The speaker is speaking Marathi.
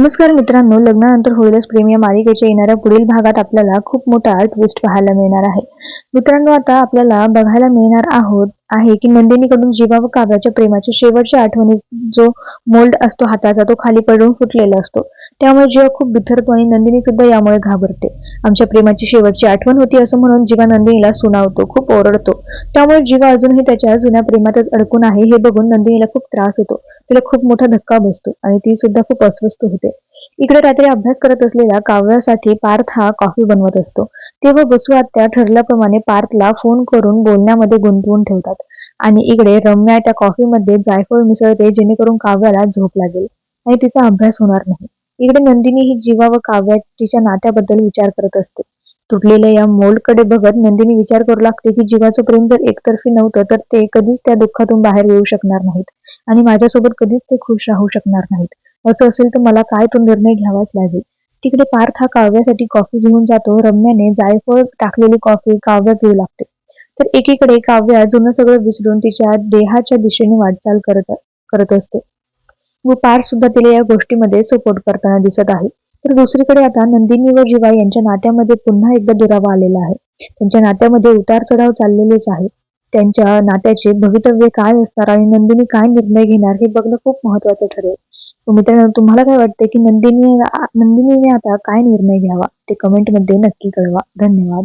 नमस्कार मित्रांनो लग्नानंतर होईलच प्रेम या मालिकेच्या येणाऱ्या पुढील भागात आपल्याला खूप मोठा ट्विस्ट पाहायला मिळणार आहे. मित्रांनो आता आपल्याला बघायला मिळणार आहोत आहे की नंदिनीकडून जीवा व काव्याच्या प्रेमाच्या शेवटच्या आठवणी जो मोल्ड असतो हाताचा तो खाली पडून फुटलेला असतो. त्यामुळे जीवा खूप बिथरतो आणि नंदिनी सुद्धा यामुळे घाबरते. आमच्या प्रेमाची शेवटची आठवण होती असं म्हणून जीवा नंदिनीला सुनावतो खूप ओरडतो. त्यामुळे जीवा अजूनही त्याच्या जुन्या प्रेमातच अडकून आहे हे बघून नंदिनीला खूप त्रास होतो. तिला खूप मोठा धक्का बसतो आणि ती सुद्धा खूप अस्वस्थ होते. इकडे रात्री अभ्यास करत असलेल्या काव्यासाठी पार्थ हा कॉफी बनवत असतो. तेव्हा बसू आत्या ठरल्याप्रमाणे पार्थला फोन करून बोलण्यामध्ये गुंतवून ठेवतात. आणि इकडे रम्या त्या कॉफीमध्ये जायफळ मिसळते जेणेकरून काव्याला झोप लागेल. आणि तिचा अभ्यास होणार नाही. इकडे नंदिनी ही जीवा व काव्या तिच्या नात्याबद्दल विचार करत असते. तुटलेल्या या मोलकडे बघत नंदिनी विचार करू लागते की जीवाचं प्रेम जर एकतर्फी नव्हतं तर ते कधीच त्या दुःखातून बाहेर येऊ शकणार नाहीत. आणि माझ्यासोबत कधीच ते खुश राहू शकणार नाहीत. असं असेल तर मला काय तो निर्णय घ्यावाच लागेल. तिकडे पार्थ हा काव्यासाठी कॉफी घेऊन जातो. रम्याने जायफळ टाकलेली कॉफी काव्य पिऊ लागते. तर एकीकडे काव्या जुनं सगळं विसरून तिच्या देहाच्या दिशेने वाटचाल करत करत असते. व पार्थ सुद्धा तिला या गोष्टीमध्ये सपोर्ट करताना दिसत आहे. तर दुसरीकडे आता नंदिनी व जीवा यांच्या नात्यामध्ये पुन्हा एकदा दुरावा आलेला आहे. त्यांच्या नात्यामध्ये उतार चढाव चाललेलेच आहे. त्यांच्या नात्याचे भवितव्य काय असणार आणि नंदिनी काय निर्णय घेणार हे बघणं खूप महत्वाचं ठरेल. मित्रांनो तुम्हाला काय वाटते की नंदिनी नंदिनीने आता काय निर्णय घ्यावा? ते कमेंटमध्ये नक्की कळवा. धन्यवाद.